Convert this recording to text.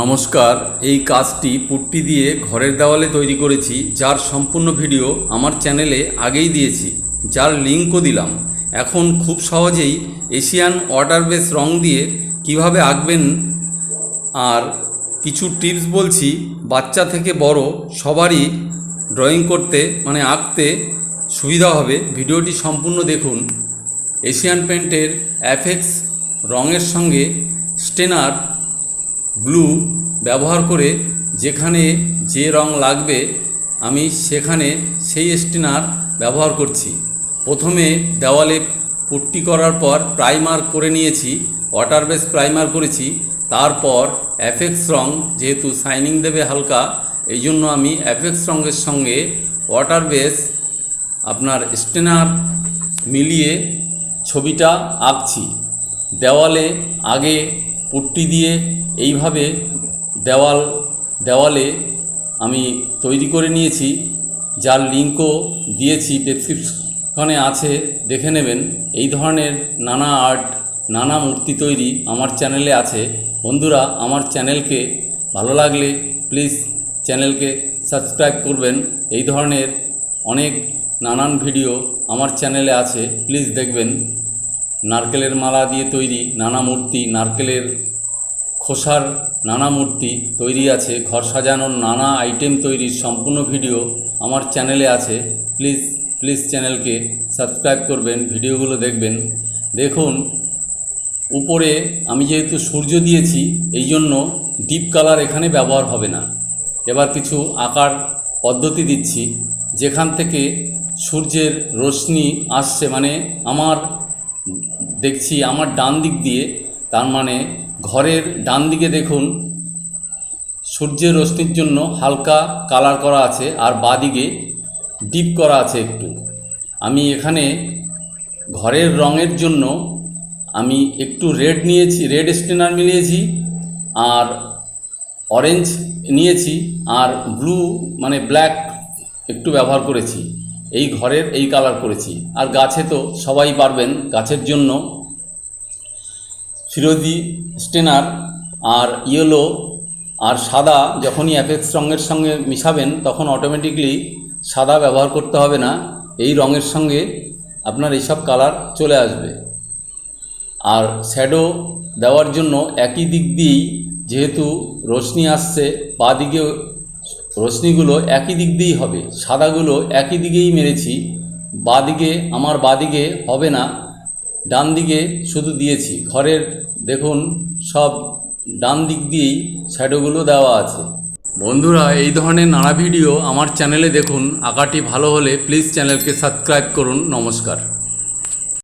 নমস্কার, এই কাজটি পুট্টি দিয়ে ঘরের দেওয়ালে তৈরি করেছি, যার সম্পূর্ণ ভিডিও আমার চ্যানেলে আগেই দিয়েছি, যার লিঙ্কও দিলাম। এখন খুব সহজেই এশিয়ান ওয়াটার বেস রং দিয়ে কীভাবে আঁকবেন আর কিছু টিপস বলছি, বাচ্চা থেকে বড় সবারই ড্রয়িং করতে মানে আঁকতে সুবিধা হবে। ভিডিওটি সম্পূর্ণ দেখুন। এশিয়ান পেন্টের অ্যাফেক্স রঙের সঙ্গে স্টেনার ব্লু ব্যবহার করে যেখানে যে রং লাগবে, আমি সেখানে সেই স্টিনার ব্যবহার করছি। প্রথমে দেওয়ালে পুট্টি করার পর প্রাইমার করে নিয়েছি, ওয়াটার বেস প্রাইমার করেছি। তারপর অ্যাফেক্স রং যেহেতু শাইনিং দেবে হালকা, এই জন্য আমি অ্যাফেক্স রঙের সঙ্গে ওয়াটার বেস আপনার স্টেনার মিলিয়ে ছবিটা আঁকছি। দেওয়ালে আগে পুট্টি দিয়ে এইভাবে দেওয়াল, দেওয়ালে আমি তৈরি করে নিয়েছি। যার লিঙ্কও দিয়েছি, ডেসক্রিপশনে আছে, দেখে নেবেন। এই ধরনের নানা আর্ট, নানা মূর্তি তৈরি আমার চ্যানেলে আছে। বন্ধুরা, আমার চ্যানেলকে ভালো লাগলে প্লিজ চ্যানেলকে সাবস্ক্রাইব করবেন। এই ধরনের অনেক নানান ভিডিও আমার চ্যানেলে আছে। প্লিজ দেখবেন। নারকেলের মালা দিয়ে তৈরি নানা মূর্তি, নারকেলের খোসার নানা মূর্তি তৈরি আছে, ঘর সাজানোর নানা আইটেম তৈরির সম্পূর্ণ ভিডিও আমার চ্যানেলে আছে। প্লিজ প্লিজ চ্যানেলকে সাবস্ক্রাইব করবেন ভিডিওগুলো দেখবেন। দেখুন, উপরে আমি যেহেতু সূর্য দিয়েছি এই জন্য ডিপ কালার এখানে ব্যবহার হবে না। এবার কিছু আকার পদ্ধতি দিচ্ছি। যেখান থেকে সূর্যের রশ্মি আসছে মানে আমার দেখছি আমার ডান দিক দিয়ে, তার মানে ঘরের ডান দিকে দেখুন, সূর্যের রশ্মির জন্য হালকা কালার করা আছে আর বাদিকে ডিপ করা আছে একটু। আমি এখানে ঘরের রঙের জন্য আমি একটু রেড নিয়েছি, রেড স্টেনার মিলিয়েছি আর অরেঞ্জ নিয়েছি আর ব্লু মানে ব্ল্যাক একটু ব্যবহার করেছি। এই ঘরের এই কালার করেছি। আর গাছে তো সবাই পারবেন গাছের জন্য। ফিরোজি স্টেনার আর ইয়েলো আর সাদা যখনই অ্যাপেক্স রঙের সঙ্গে মিশাবেন, তখন অটোমেটিকলি সাদা ব্যবহার করতে হবে না। এই রঙের সঙ্গে আপনার এইসব কালার চলে আসবে। আর শ্যাডো দেওয়ার জন্য একই দিক দিয়েই যেহেতু রশ্মি আসছে, বা দিকে রশ্মিগুলো একই দিক দিয়েই হবে, সাদাগুলো একই দিকেই মেরেছি, বাদিকে, আমার বাদিকে হবে না ডান দিকে শুধু দিয়েছি, ঘরের দেখুন সব ডান দিক দিয়েই শ্যাডোগুলো দেওয়া আছে। বন্ধুরা, এই ধরনের নানা ভিডিও আমার চ্যানেলে দেখুন, আঁকাটি ভালো হলে প্লিজ চ্যানেলকে সাবস্ক্রাইব করুন, নমস্কার।